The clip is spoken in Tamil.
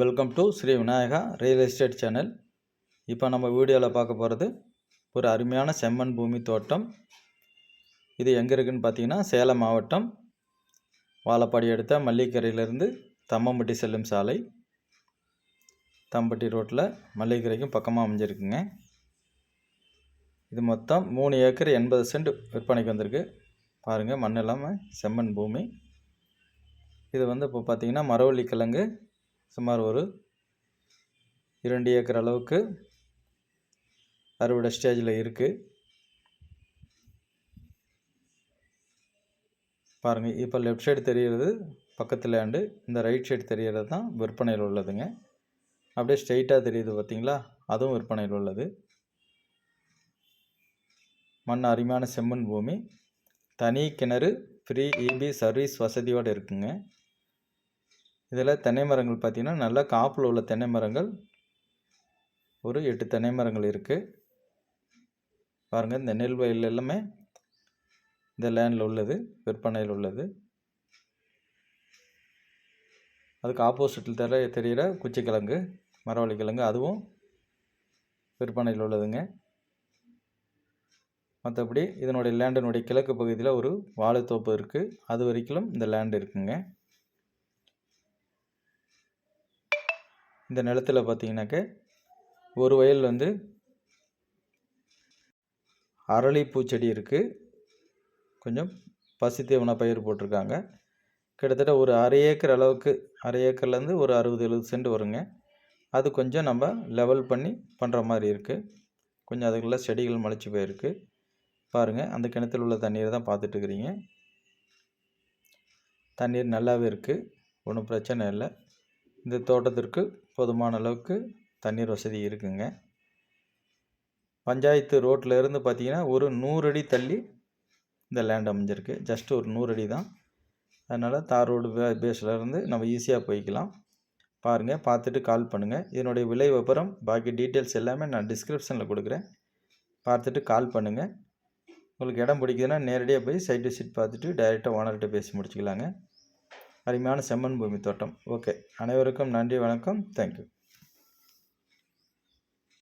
Welcome to Sri Vinayaka real estate channel இப்போ நம்ம வீடியோவில் பார்க்க போகிறது ஒரு அருமையான செம்மண் பூமி தோட்டம். இது எங்கே இருக்குதுன்னு பார்த்தீங்கன்னா சேலம் மாவட்டம் வாழப்பாடி எடுத்த மல்லிக்கரையிலேருந்து தம்மம்பட்டி செல்லும் சாலை. தம்பட்டி ரோட்டில் மல்லிக்கரைக்கும் பக்கமாக அமைஞ்சிருக்குங்க. இது மொத்தம் மூணு ஏக்கர் எண்பது சென்ட் விற்பனைக்கு வந்திருக்கு. பாருங்கள் மண் இல்லாமல் செம்மண் பூமி. இது வந்து இப்போ பார்த்திங்கன்னா மரவள்ளி கிழங்கு சுமார் ஒரு இரண்டு ஏக்கர் அளவுக்கு அறுவடை ஸ்டேஜில் இருக்குது பாருங்கள் இப்போ லெஃப்ட் சைடு தெரிகிறது பக்கத்தில் ஆண்டு இந்த ரைட் சைடு தெரிகிறது தான் விற்பனையில் உள்ளதுங்க. அப்படியே ஸ்ட்ரெயிட்டாக தெரியுது பார்த்தீங்களா அதுவும் விற்பனையில் உள்ளது. மண் அருமையான செம்மண் பூமி. தனி கிணறு ஃப்ரீ இபி சர்வீஸ் வசதியோடு இருக்குங்க. இதில் தென்னை மரங்கள் பார்த்திங்கன்னா நல்லா காப்பில் உள்ள தென்னை மரங்கள். ஒரு எட்டு தென்னை மரங்கள் இருக்குது பாருங்கள் இந்த நெல் வயல் எல்லாமே இந்த லேண்டில் உள்ளது விற்பனையில் உள்ளது. அதுக்கு ஆப்போசிட்டில் தர தெரிகிற குச்சிக்கிழங்கு மரவள்ளி கிழங்கு அதுவும் விற்பனையில் உள்ளதுங்க. மற்றபடி இதனுடைய லேண்டினுடைய கிழக்கு பகுதியில் ஒரு வாழைத்தோப்பு இருக்குது அது வரைக்கும் இந்த லேண்டு இருக்குங்க. இந்த நிலத்தில் பார்த்தீங்கன்னாக்க ஒரு வயல் வந்து அரளிப்பூ செடி இருக்குது கொஞ்சம் பசி தீவன பயிர் போட்டிருக்காங்க. கிட்டத்தட்ட ஒரு அரை ஏக்கர் அளவுக்கு அரை ஏக்கர்லேருந்து ஒரு அறுபது எழுபது சென்ட் வருங்க. அது கொஞ்சம் நம்ம லெவல் பண்ணி பண்ணுற மாதிரி இருக்குது கொஞ்சம் அதுக்குள்ளே செடிகள் முளைச்சி போயிருக்கு. பாருங்கள் அந்த கிணத்துல உள்ள தண்ணீரை தான் பார்த்துட்ருக்குறீங்க தண்ணீர் நல்லாவே இருக்குது ஒன்றும் பிரச்சனை இல்லை. இந்த தோட்டத்திற்கு போதுமான அளவுக்கு தண்ணீர் வசதி இருக்குங்க. பஞ்சாயத்து ரோட்டில் இருந்து பார்த்தீங்கன்னா ஒரு நூறு அடி தள்ளி இந்த லேண்ட் அமைஞ்சிருக்கு. ஜஸ்ட் ஒரு நூறு அடி தான். அதனால் தார் ரோடு பேஸில் இருந்து நம்ம ஈஸியாக போய்க்கலாம். பாருங்கள் பார்த்துட்டு கால் பண்ணுங்கள் இதனுடைய விலை விபரம் பாக்கி டீட்டெயில்ஸ் எல்லாமே நான் டிஸ்கிரிப்ஷனில் கொடுக்குறேன். பார்த்துட்டு கால் பண்ணுங்கள் உங்களுக்கு இடம் பிடிக்குதுன்னா நேரடியாக போய் சைட் விசிட் பார்த்துட்டு டைரெக்டாக ஓனர்கிட்ட பேசி முடிச்சுக்கலாங்க. அருமையான செம்மண் பூமி தோட்டம். ஓகே அனைவருக்கும் நன்றி வணக்கம். தேங்க்யூ